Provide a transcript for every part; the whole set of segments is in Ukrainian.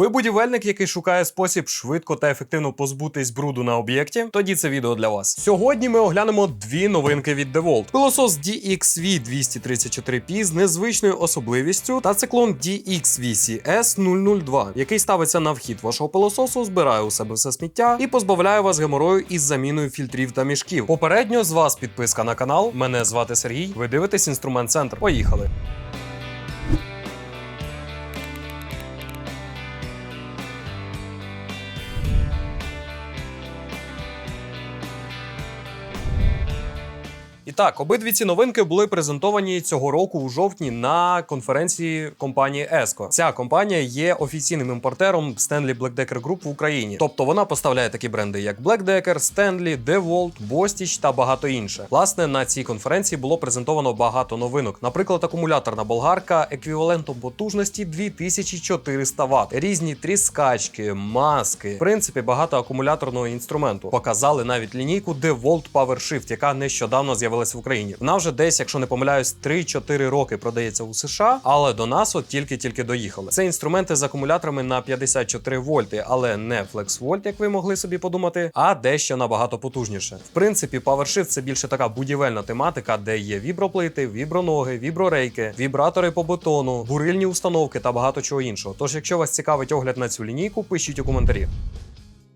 Ви будівельник, який шукає спосіб швидко та ефективно позбутись бруду на об'єкті? Тоді це відео для вас. Сьогодні ми оглянемо дві новинки від DeWalt. Пилосос DXV 234P з незвичною особливістю та циклон DXVCS 002, який ставиться на вхід вашого пилососу, збирає у себе все сміття і позбавляє вас геморою із заміною фільтрів та мішків. Попередньо з вас підписка на канал. Мене звати Сергій. Ви дивитесь інструмент центр. Поїхали. Так, обидві ці новинки були презентовані цього року у жовтні на конференції компанії ESCO. Ця компанія є офіційним імпортером Stanley Black Decker Group в Україні. Тобто вона поставляє такі бренди, як Black Decker, Stanley, DeWalt, Bostitch та багато інше. Власне, на цій конференції було презентовано багато новинок. Наприклад, акумуляторна болгарка еквівалентом потужності 2400 Вт, різні тріскачки, маски, в принципі, багато акумуляторного інструменту. Показали навіть лінійку DeWalt PowerShift, яка нещодавно з'явилася в Україні. Вона вже десь, якщо не помиляюсь, 3-4 роки продається у США, але до нас от тільки-тільки доїхали. Це інструменти з акумуляторами на 54 вольти, але не FlexVolt, як ви могли собі подумати, а дещо набагато потужніше. В принципі, PowerShift – це більше така будівельна тематика, де є віброплити, віброноги, віброрейки, вібратори по бетону, бурильні установки та багато чого іншого. Тож, якщо вас цікавить огляд на цю лінійку, пишіть у коментарі.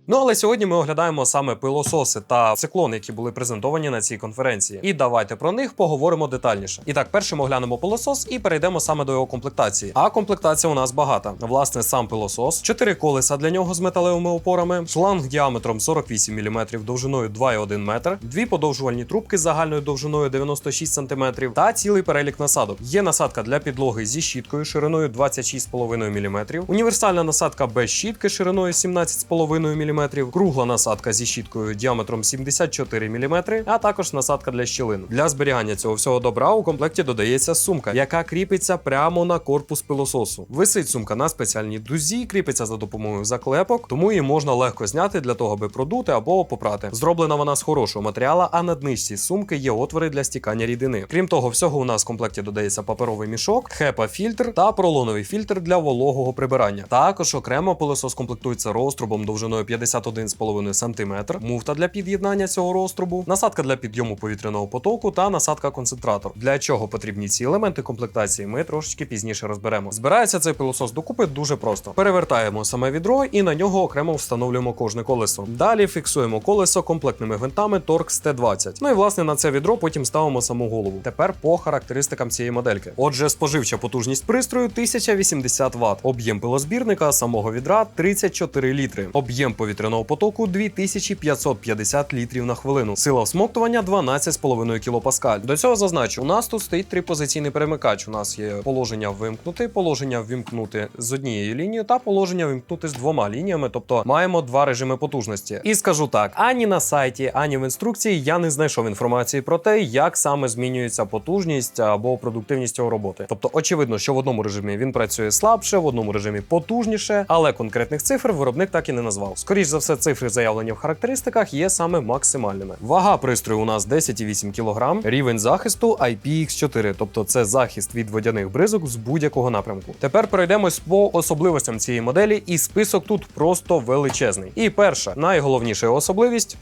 Ну але сьогодні ми оглядаємо саме пилососи та циклони, які були презентовані на цій конференції. І давайте про них поговоримо детальніше. І так, першим оглянемо пилосос і перейдемо саме до його комплектації. А комплектація у нас багата. Власне, сам пилосос, чотири колеса для нього з металевими опорами, шланг діаметром 48 мм, довжиною 2,1 метр, дві подовжувальні трубки з загальною довжиною 96 см та цілий перелік насадок. Є насадка для підлоги зі щіткою шириною 26,5 мм, універсальна насадка без щітки шириною 17,5 мм, кругла насадка зі щіткою діаметром 74 мм, а також насадка для щілин. Для зберігання цього всього добра у комплекті додається сумка, яка кріпиться прямо на корпус пилососу. Висить сумка на спеціальній дузі, кріпиться за допомогою заклепок, тому її можна легко зняти для того, аби продути або попрати. Зроблена вона з хорошого матеріалу, а на днищі сумки є отвори для стікання рідини. Крім того, всього у нас в комплекті додається паперовий мішок, хепа-фільтр та поролоновий фільтр для вологого прибирання. Також окремо пилосос комплектується розтрубом довжиною 51,5 см, муфта для під'єднання цього розтрубу, насадка для підйому повітряного потоку та насадка концентратор. Для чого потрібні ці елементи комплектації, ми трошечки пізніше розберемо. Збирається цей пилосос докупи дуже просто. Перевертаємо саме відро і на нього окремо встановлюємо кожне колесо. Далі фіксуємо колесо комплектними гвинтами Torx T20. Ну і власне на це відро потім ставимо саму голову. Тепер по характеристикам цієї модельки. Отже, споживча потужність пристрою 1080 Вт, об'єм пилозбірника самого відра 34 літри, об'єм повітряного потоку 2550 літрів на хвилину. Сила всмоктування 12,5 кілопаскаль. До цього зазначу, у нас тут стоїть трипозиційний перемикач. У нас є положення вимкнути, положення вимкнути з однією лінією та положення вимкнути з двома лініями, тобто маємо два режими потужності. І скажу так: ані на сайті, ані в інструкції я не знайшов інформації про те, як саме змінюється потужність або продуктивність цього роботи. Тобто, очевидно, що в одному режимі він працює слабше, в одному режимі потужніше, але конкретних цифр виробник так і не назвав. Скоріш за все, цифри заявлені в характеристиках є саме максимальними. Вага пристрою у нас 10,8 кг, рівень захисту IPX4, тобто це захист від водяних бризок з будь-якого напрямку. Тепер перейдемось по особливостям цієї моделі, і список тут просто величезний. І перша найголовніша особливість.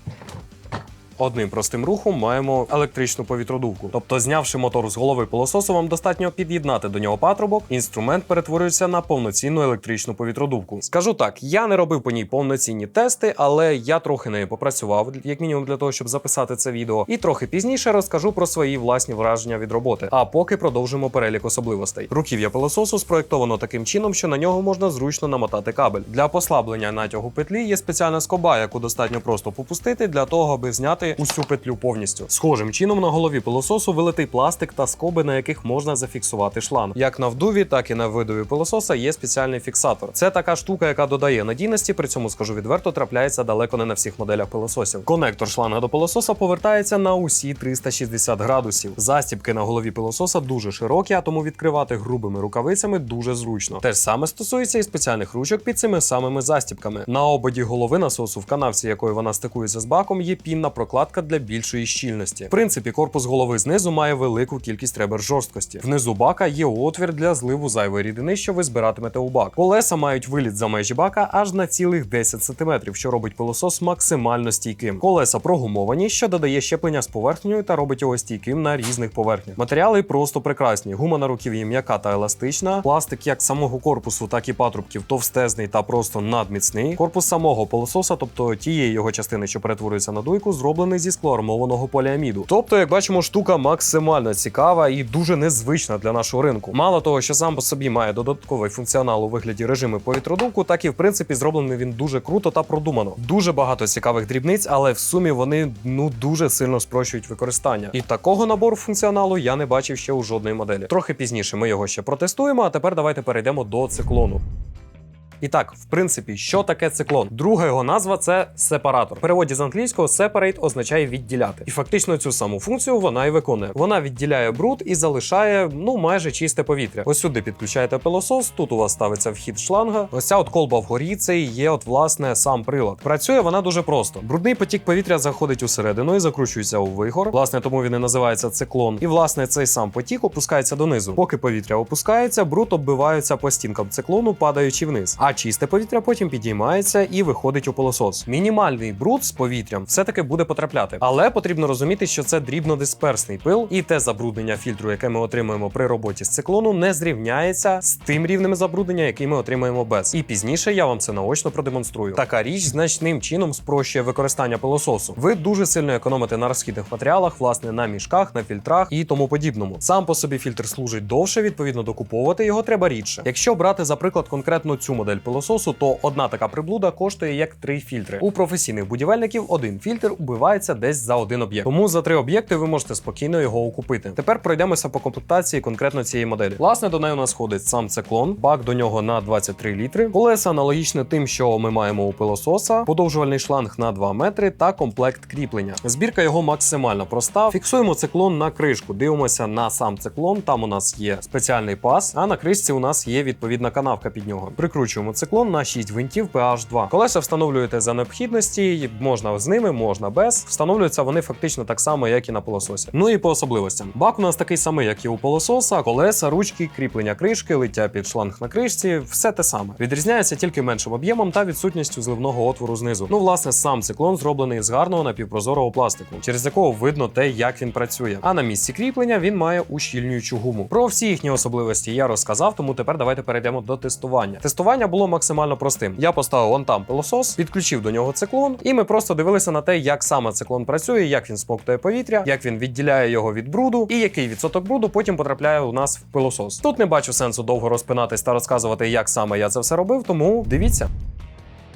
Одним простим рухом маємо електричну повітродувку. Тобто, знявши мотор з голови пилососу, вам достатньо під'єднати до нього патрубок. Інструмент перетворюється на повноцінну електричну повітродувку. Скажу так, я не робив по ній повноцінні тести, але я трохи нею попрацював, як мінімум для того, щоб записати це відео. І трохи пізніше розкажу про свої власні враження від роботи. А поки продовжимо перелік особливостей. Руків'я пилососу спроєктовано таким чином, що на нього можна зручно намотати кабель. Для послаблення натягу петлі є спеціальна скоба, яку достатньо просто попустити для того, аби зняти усю петлю повністю. Схожим чином на голові пилососу вилитий пластик та скоби, на яких можна зафіксувати шланг. Як на вдуві, так і на видові пилососа є спеціальний фіксатор. Це така штука, яка додає надійності, при цьому скажу відверто, трапляється далеко не на всіх моделях пилососів. Конектор шланга до пилососа повертається на усі 360 градусів. Застібки на голові пилососа дуже широкі, а тому відкривати грубими рукавицями дуже зручно. Те ж саме стосується і спеціальних ручок під цими самими застібками. На ободі голови насосу, в канавці якої вона стикується з баком, є пінна прокладка накладка для більшої щільності. В принципі, корпус голови знизу має велику кількість ребер жорсткості. Внизу бака є отвір для зливу зайвої рідини, що ви збиратимете у бак. Колеса мають виліт за межі бака аж на цілих 10 см, що робить пилосос максимально стійким. Колеса прогумовані, що додає щеплення з поверхнею та робить його стійким на різних поверхнях. Матеріали просто прекрасні. Гума на руків'ї м'яка та еластична. Пластик як самого корпусу, так і патрубків товстезний та просто надміцний. Корпус самого пилососа, тобто тієї його частини, що перетворюється на дуйку, зроблений зі склоармованого поліаміду. Тобто, як бачимо, штука максимально цікава і дуже незвична для нашого ринку. Мало того, що сам по собі має додатковий функціонал у вигляді режиму повітродувку, так і в принципі зроблений він дуже круто та продумано. Дуже багато цікавих дрібниць, але в сумі вони ну дуже сильно спрощують використання. І такого набору функціоналу я не бачив ще у жодної моделі. Трохи пізніше ми його ще протестуємо. А тепер давайте перейдемо до циклону. І так, в принципі, що таке циклон? Друга його назва це сепаратор. В переводі з англійського separate означає відділяти. І фактично цю саму функцію вона і виконує. Вона відділяє бруд і залишає ну майже чисте повітря. Ось сюди підключаєте пилосос. Тут у вас ставиться вхід шланга. Ось ця от колба вгорі. Це і є от власне сам прилад. Працює вона дуже просто. Брудний потік повітря заходить усередину і закручується у вигор. Власне, тому він і називається циклон. І власне цей сам потік опускається донизу. Поки повітря опускається, бруд оббивається по стінкам циклону, падаючи вниз. А чисте повітря потім підіймається і виходить у пилосос. Мінімальний бруд з повітрям все-таки буде потрапляти, але потрібно розуміти, що це дрібнодисперсний пил, і те забруднення фільтру, яке ми отримуємо при роботі з циклону, не зрівняється з тим рівнем забруднення, який ми отримаємо без. І пізніше я вам це наочно продемонструю. Така річ значним чином спрощує використання пилососу. Ви дуже сильно економите на розхідних матеріалах, власне, на мішках, на фільтрах і тому подібному. Сам по собі фільтр служить довше, відповідно, докуповувати його треба рідше. Якщо брати, за приклад, конкретно цю модель пилососу, то одна така приблуда коштує як три фільтри. У професійних будівельників один фільтр убивається десь за один об'єкт. Тому за три об'єкти ви можете спокійно його окупити. Тепер пройдемося по комплектації конкретно цієї моделі. Власне, до неї у нас ходить сам циклон, бак до нього на 23 літри, колеса аналогічно тим, що ми маємо у пилососа, подовжувальний шланг на 2 метри та комплект кріплення. Збірка його максимально проста. Фіксуємо циклон на кришку, дивимося на сам циклон. Там у нас є спеціальний пас, а на кришці у нас є відповідна канавка під нього. Прикручуємо циклон на 6 гвинтів PH2. Колеса встановлюєте за необхідності, можна з ними, можна без. Встановлюються вони фактично так само, як і на пилососі. Ну і по особливостям. Бак у нас такий самий, як і у пилососа, колеса, ручки, кріплення кришки, лиття під шланг на кришці, все те саме. Відрізняється тільки меншим об'ємом та відсутністю зливного отвору знизу. Ну, власне, сам циклон зроблений з гарного напівпрозорого пластику, через якого видно те, як він працює. А на місці кріплення він має ущільнюючу гуму. Про всі їхні особливості я розказав, тому тепер давайте перейдемо до тестування. Тестування було максимально простим. Я поставив вон там пилосос, підключив до нього циклон, і ми просто дивилися на те, як саме циклон працює, як він смоктує повітря, як він відділяє його від бруду, і який відсоток бруду потім потрапляє у нас в пилосос. Тут не бачу сенсу довго розпинатись та розказувати, як саме я це все робив, тому дивіться.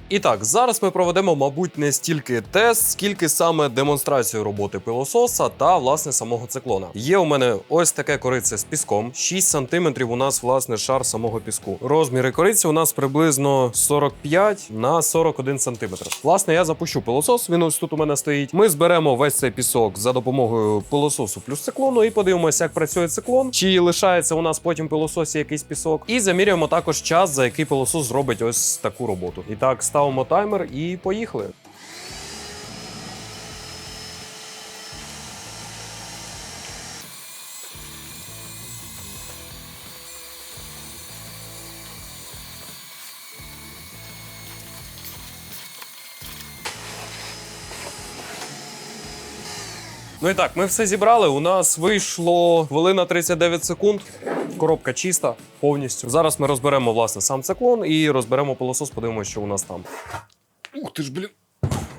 І так, зараз ми проведемо, мабуть, не стільки тест, скільки саме демонстрацію роботи пилососа та власне самого циклона. Є у мене ось таке корице з піском. 6 см у нас власне шар самого піску. Розміри кориці у нас приблизно 45 на 41 см. Власне, я запущу пилосос. Він ось тут у мене стоїть. Ми зберемо весь цей пісок за допомогою пилососу плюс циклону і подивимося, як працює циклон, чи лишається у нас потім пилососі якийсь пісок. І замірюємо також час, за який пилосос зробить ось таку роботу. І так, ставимо таймер і поїхали. Ну і так, ми все зібрали. У нас вийшло хвилина 39 секунд. Коробка чиста повністю. Зараз ми розберемо власне сам циклон і розберемо пилосос, подивимося, що у нас там. Ух ти ж, блін.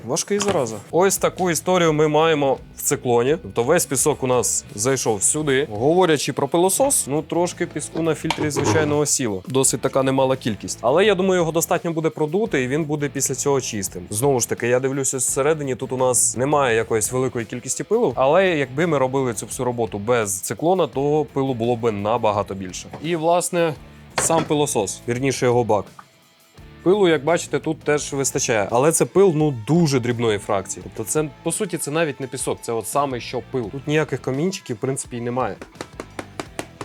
Важкий зараза. Ось таку історію ми маємо в циклоні. Тобто весь пісок у нас зайшов сюди. Говорячи про пилосос, ну трошки піску на фільтрі, звичайно, осіло. Досить така немала кількість. Але я думаю, його достатньо буде продути, і він буде після цього чистим. Знову ж таки, я дивлюся всередині. Тут у нас немає якоїсь великої кількості пилу. Але якби ми робили цю всю роботу без циклона, то пилу було б набагато більше. І власне сам пилосос, вірніше його бак. Пилу, як бачите, тут теж вистачає, але це пил ну дуже дрібної фракції. Тобто, це по суті це навіть не пісок, це от саме що пил. Тут ніяких камінчиків, в принципі, і немає.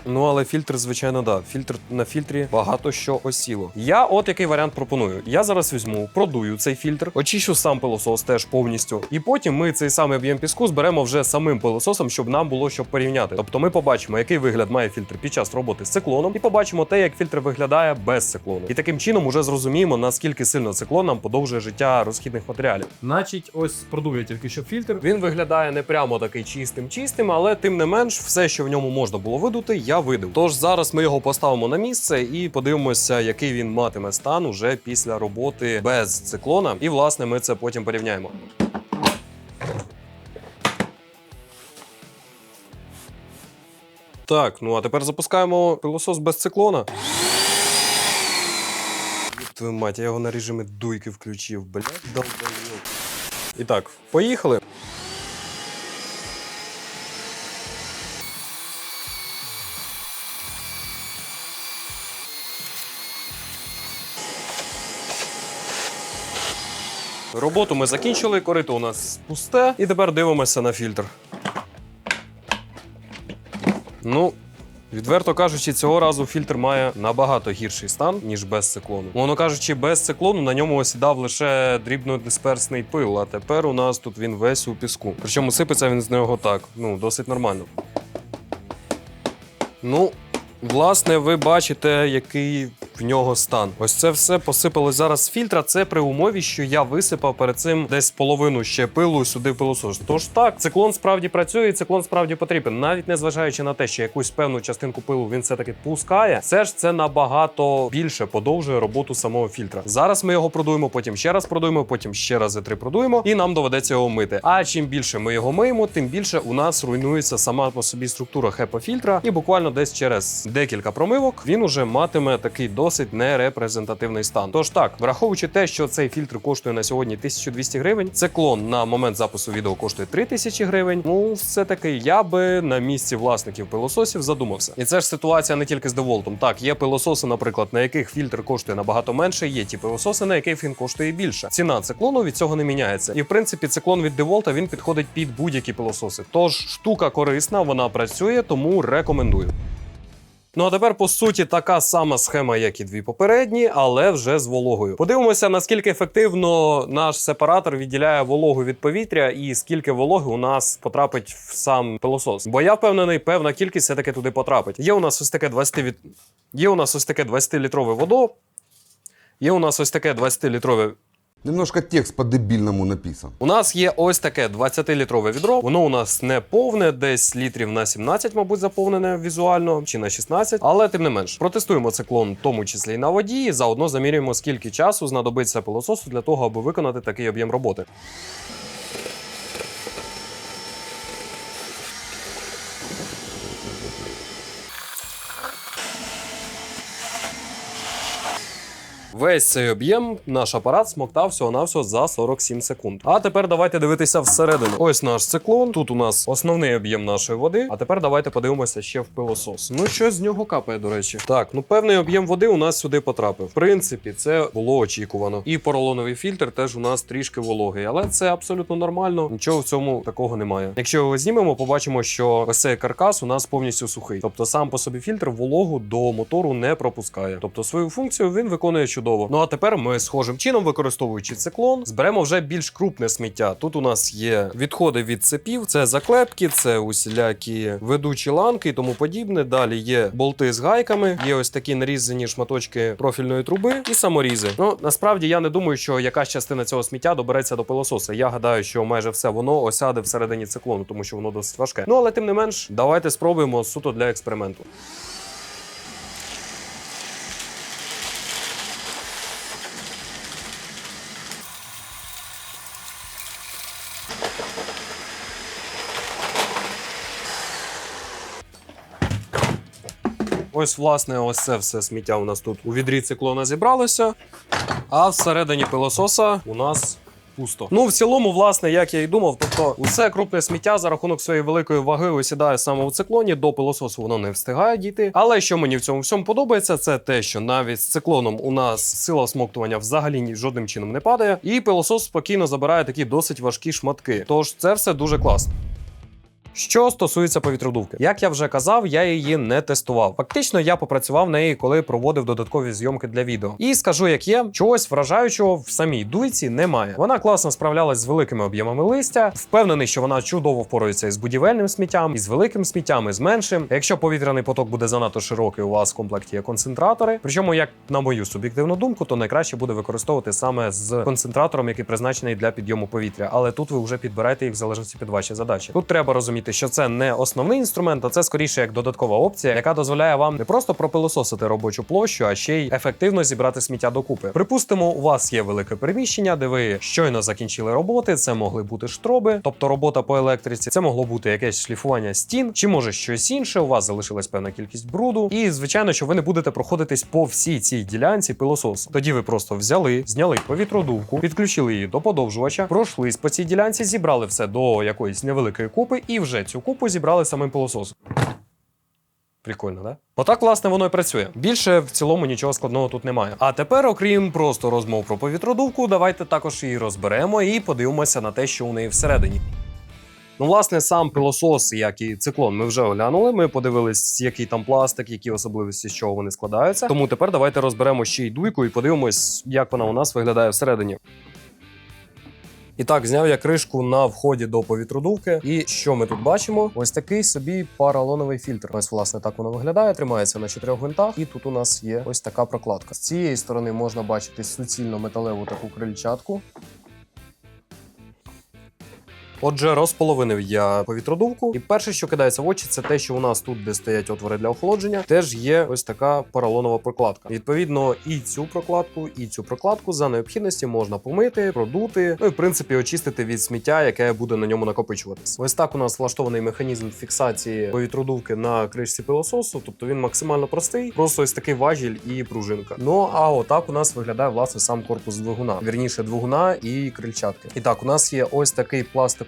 Ну але фільтр, звичайно, да. Фільтр на фільтрі багато що осіло. Я от який варіант пропоную. Я зараз візьму, продую цей фільтр, очищу сам пилосос теж повністю. І потім ми цей самий об'єм піску зберемо вже самим пилососом, щоб нам було що порівняти. Тобто ми побачимо, який вигляд має фільтр під час роботи з циклоном, і побачимо те, як фільтр виглядає без циклону. І таким чином уже зрозуміємо, наскільки сильно циклон нам подовжує життя розхідних матеріалів. Значить, ось продую тільки що фільтр. Він виглядає не прямо такий чистим, чистим, але тим не менш, все, що в ньому можна було видути, я видав. Тож зараз ми його поставимо на місце і подивимося, який він матиме стан уже після роботи без циклона. І власне ми це потім порівняємо. Так, ну а тепер запускаємо пилосос без циклона. Твою мать, я його на режимі дуйки включив, блядь, долбойоб. І так, поїхали. Роботу ми закінчили, корито у нас пусте, і тепер дивимося на фільтр. Ну, відверто кажучи, цього разу фільтр має набагато гірший стан, ніж без циклону. Воно кажучи, без циклону на ньому осідав лише дрібнодисперсний пил, а тепер у нас тут він весь у піску. Причому сипеться він з нього так, ну, досить нормально. Ну, власне, ви бачите, який в нього стан. Ось це все посипалось зараз з фільтра. Це при умові, що я висипав перед цим десь половину ще пилу сюди в пилосос. Тож так, циклон справді працює, і циклон справді потрібен. Навіть незважаючи на те, що якусь певну частинку пилу він все-таки пускає, все ж це набагато більше подовжує роботу самого фільтра. Зараз ми його продуємо, потім ще раз продуємо, потім ще рази три продуємо, і нам доведеться його мити. А чим більше ми його миємо, тим більше у нас руйнується сама по собі структура хепа-фільтра, і буквально десь через декілька промивок він уже матиме такий досить нерепрезентативний стан. Тож так, враховуючи те, що цей фільтр коштує на сьогодні 1200 гривень, циклон на момент запису відео коштує 3000 гривень. Ну, все таки я би на місці власників пилососів задумався. І це ж ситуація не тільки з деволтом. Так, є пилососи, наприклад, на яких фільтр коштує набагато менше. Є ті пилососи, на яких він коштує більше. Ціна циклону від цього не міняється. І в принципі, циклон від деволта він підходить під будь-які пилососи. Тож штука корисна, вона працює, тому рекомендую. Ну а тепер по суті така сама схема, як і дві попередні, але вже з вологою. Подивимося, наскільки ефективно наш сепаратор відділяє вологу від повітря, і скільки вологи у нас потрапить в сам пилосос. Бо я впевнений, певна кількість все таки туди потрапить. Є у нас ось таке 20 від... Є у нас ось таке 20-літрове водо. Є у нас ось таке 20-літрове Немножко текст по-дебільному написан. У нас є ось таке 20-літрове відро. Воно у нас не повне, десь літрів на 17, мабуть, заповнене візуально, чи на 16, але тим не менш. Протестуємо циклон, в тому числі й на воді, і заодно замірюємо, скільки часу знадобиться пилососу для того, аби виконати такий об'єм роботи. Весь цей об'єм наш апарат смоктав всього-навсього за 47 секунд. А тепер давайте дивитися всередину. Ось наш циклон. Тут у нас основний об'єм нашої води. А тепер давайте подивимося ще в пилосос. Ну щось з нього капає, до речі. Так, ну певний об'єм води у нас сюди потрапив. В принципі, це було очікувано. І поролоновий фільтр теж у нас трішки вологий, але це абсолютно нормально. Нічого в цьому такого немає. Якщо його знімемо, побачимо, що ось цей каркас у нас повністю сухий. Тобто сам по собі фільтр вологу до мотору не пропускає. Тобто свою функцію він виконує чудово. Ну а тепер ми схожим чином, використовуючи циклон, зберемо вже більш крупне сміття. Тут у нас є відходи від цепів, це заклепки, це усілякі ведучі ланки і тому подібне. Далі є болти з гайками, є ось такі нарізані шматочки профільної труби і саморізи. Ну насправді я не думаю, що якась частина цього сміття добереться до пилососа. Я гадаю, що майже все воно осяде всередині циклону, тому що воно досить важке. Ну але тим не менш, давайте спробуємо суто для експерименту. Ось, власне, ось це все сміття у нас тут у відрі циклона зібралося, а всередині пилососа у нас. Пусто. Ну, в цілому, власне, як я і думав, тобто усе крупне сміття за рахунок своєї великої ваги осідає саме у циклоні. До пилососу воно не встигає дійти. Але що мені в цьому всьому подобається, це те, що навіть з циклоном у нас сила всмоктування взагалі жодним чином не падає, і пилосос спокійно забирає такі досить важкі шматки. Тож це все дуже класно. Що стосується повітродувки, як я вже казав, я її не тестував. Фактично, я попрацював неї, коли проводив додаткові зйомки для відео. І скажу, як є, чогось вражаючого в самій дуйці немає. Вона класно справлялась з великими об'ємами листя. Впевнений, що вона чудово впорається із будівельним сміттям, із великим сміттям, і з меншим. Якщо повітряний поток буде занадто широкий, у вас в комплекті є концентратори. Причому, як на мою суб'єктивну думку, то найкраще буде використовувати саме з концентратором, який призначений для підйому повітря. Але тут ви вже підбираєте їх в залежності від вашої задачі. Тут треба розуміти, що це не основний інструмент, а це скоріше як додаткова опція, яка дозволяє вам не просто пропилососити робочу площу, а ще й ефективно зібрати сміття докупи. Припустимо, у вас є велике приміщення, де ви щойно закінчили роботи. Це могли бути штроби, тобто робота по електриці. Це могло бути якесь шліфування стін, чи може щось інше. У вас залишилась певна кількість бруду. І звичайно, що ви не будете проходитись по всій цій ділянці пилососу. Тоді ви просто взяли, зняли повітродувку, підключили її до подовжувача, пройшлись по цій ділянці, зібрали все до якоїсь невеликої купи, і вже цю купу зібрали самим пилососом. Прикольно, да? Отак, власне, воно і працює. Більше в цілому нічого складного тут немає. А тепер, окрім просто розмов про повітродувку, давайте також її розберемо і подивимося на те, що у неї всередині. Ну, власне, сам пилосос, як і циклон, ми вже оглянули. Ми подивились, який там пластик, які особливості, з чого вони складаються. Тому тепер давайте розберемо ще й дуйку і подивимось, як вона у нас виглядає всередині. І так, зняв я кришку на вході до повітродувки. І що ми тут бачимо? Ось такий собі паралоновий фільтр. Ось, власне, так воно виглядає. Тримається на чотирьох гвинтах. І тут у нас є ось така прокладка. З цієї сторони можна бачити суцільно металеву таку крильчатку. Отже, розполовинив я повітродувку, і перше, що кидається в очі, це те, що у нас тут, де стоять отвори для охолодження, теж є ось така поролонова прокладка. Відповідно, і цю прокладку, і цю прокладку за необхідності можна помити, продути, ну і в принципі очистити від сміття, яке буде на ньому накопичуватись. Ось так у нас влаштований механізм фіксації повітродувки на кришці пилососу, тобто він максимально простий, просто ось такий важіль і пружинка. Ну а отак у нас виглядає власне сам корпус двигуна, вірніше двигуна і крильчатки. І так, у нас є ось такий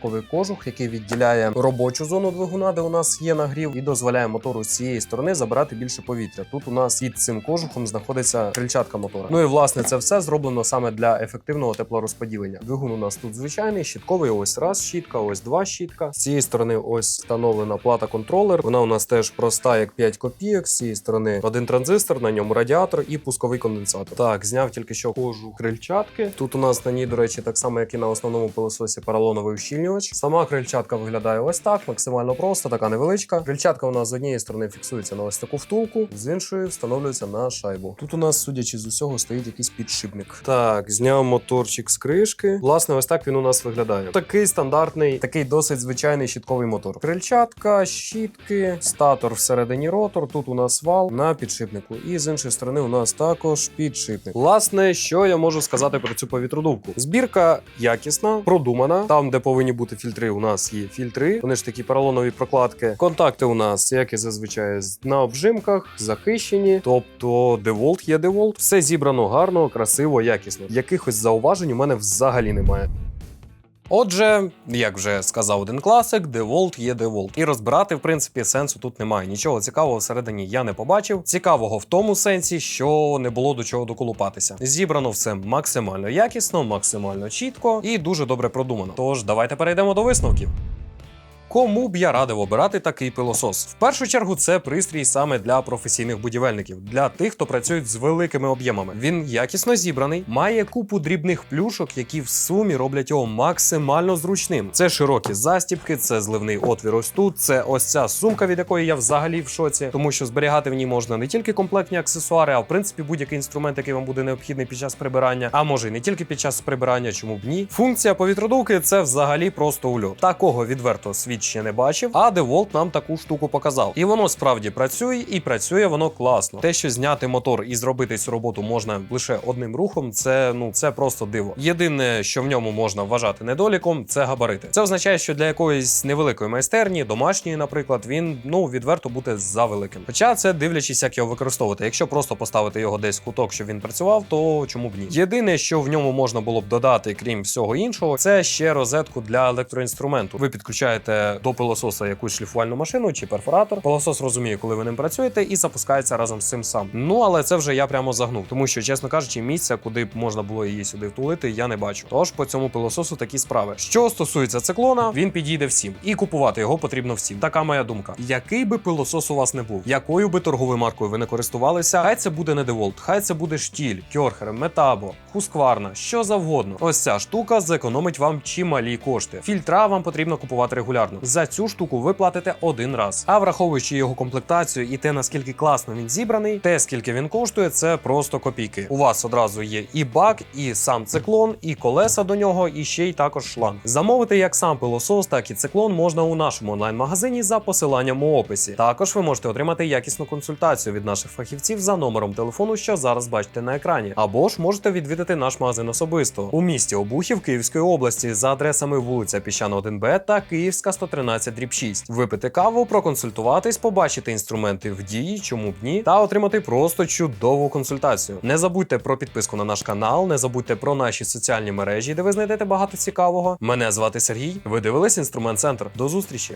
пластиковий кожух, який відділяє робочу зону двигуна, де у нас є нагрів, і дозволяє мотору з цієї сторони забирати більше повітря. Тут у нас під цим кожухом знаходиться крильчатка мотора. Ну і власне це все зроблено саме для ефективного теплорозподілення. Двигун у нас тут звичайний, щітковий. Ось раз щітка, ось два щітка. З цієї сторони ось встановлена плата контролер. Вона у нас теж проста, як 5 копійок. З цієї сторони один транзистор, на ньому радіатор і пусковий конденсатор. Так, зняв тільки що кожу крильчатки. Тут у нас на ній, до речі, так само, як і на основному пилососі, поролоновий ущільнювач. Сама крильчатка виглядає ось так, максимально просто, така невеличка. Крильчатка у нас з однієї сторони фіксується на ось таку втулку, з іншої встановлюється на шайбу. Тут у нас, судячи з усього, стоїть якийсь підшипник. Так, зняв моторчик з кришки. Власне, ось так він у нас виглядає. Такий стандартний, такий досить звичайний щітковий мотор. Крильчатка, щітки, статор всередині ротор. Тут у нас вал на підшипнику. І з іншої сторони у нас також підшипник. Власне, що я можу сказати про цю повітродувку? Збірка якісна, продумана. Там, де повинні бути фільтри, у нас є фільтри. Вони ж такі поролонові прокладки. Контакти у нас, як і зазвичай, на обжимках, захищені. Тобто, деволт є деволт. Все зібрано гарно, красиво, якісно. Якихось зауважень у мене взагалі немає. Отже, як вже сказав один класик, деволт є деволт. І розбирати, в принципі, сенсу тут немає. Нічого цікавого всередині я не побачив. Цікавого в тому сенсі, що не було до чого доколупатися. Зібрано все максимально якісно, максимально чітко і дуже добре продумано. Тож давайте перейдемо до висновків. Кому б я радив обирати такий пилосос? В першу чергу це пристрій саме для професійних будівельників, для тих, хто працюють з великими об'ємами. Він якісно зібраний, має купу дрібних плюшок, які в сумі роблять його максимально зручним. Це широкі застібки, це зливний отвір ось тут, це ось ця сумка, від якої я взагалі в шоці, тому що зберігати в ній можна не тільки комплектні аксесуари, а в принципі будь-який інструмент, який вам буде необхідний під час прибирання, а може й не тільки під час прибирання, чому б ні. Функція повітродувки це взагалі просто ульот. Такого відверто світ ще не бачив, а DeWalt нам таку штуку показав. І воно справді працює, і працює воно класно. Те, що зняти мотор і зробити цю роботу можна лише одним рухом, це ну це просто диво. Єдине, що в ньому можна вважати недоліком, це габарити. Це означає, що для якоїсь невеликої майстерні, домашньої, наприклад, він ну відверто буде за великим. Хоча це дивлячись, як його використовувати. Якщо просто поставити його десь в куток, щоб він працював, то чому б ні? Єдине, що в ньому можна було б додати, крім всього іншого, це ще розетку для електроінструменту. Ви підключаєте до пилососа якусь шліфувальну машину чи перфоратор. Пилосос розуміє, коли ви ним працюєте, і запускається разом з цим сам. Ну але це вже я прямо загнув, тому що, чесно кажучи, місця, куди б можна було її сюди втулити, я не бачу. Тож по цьому пилососу такі справи. Що стосується циклона, він підійде всім, і купувати його потрібно всім. Така моя думка. Який би пилосос у вас не був, якою би торговою маркою ви не користувалися, хай це буде не Деволт, хай це буде штіль, кьорхер, метабо, хускварна, що завгодно. Ось ця штука зекономить вам чималі кошти. Фільтра вам потрібно купувати регулярно за цю штуку ви платите один раз. А враховуючи його комплектацію і те наскільки класно він зібраний, те скільки він коштує, це просто копійки. У вас одразу є і бак, і сам циклон, і колеса до нього, і ще й також шланг. Замовити як сам пилосос, так і циклон можна у нашому онлайн-магазині за посиланням у описі. Також ви можете отримати якісну консультацію від наших фахівців за номером телефону, що зараз бачите на екрані, або ж можете відвідати наш магазин особисто у місті Обухів Київської області за адресами вулиця Піщана 1Б та Київська 100 9013 6. Випити каву, проконсультуватись, побачити інструменти в дії, чому б ні, та отримати просто чудову консультацію. Не забудьте про підписку на наш канал, не забудьте про наші соціальні мережі, де ви знайдете багато цікавого. Мене звати Сергій. Ви дивились інструмент центр. До зустрічі!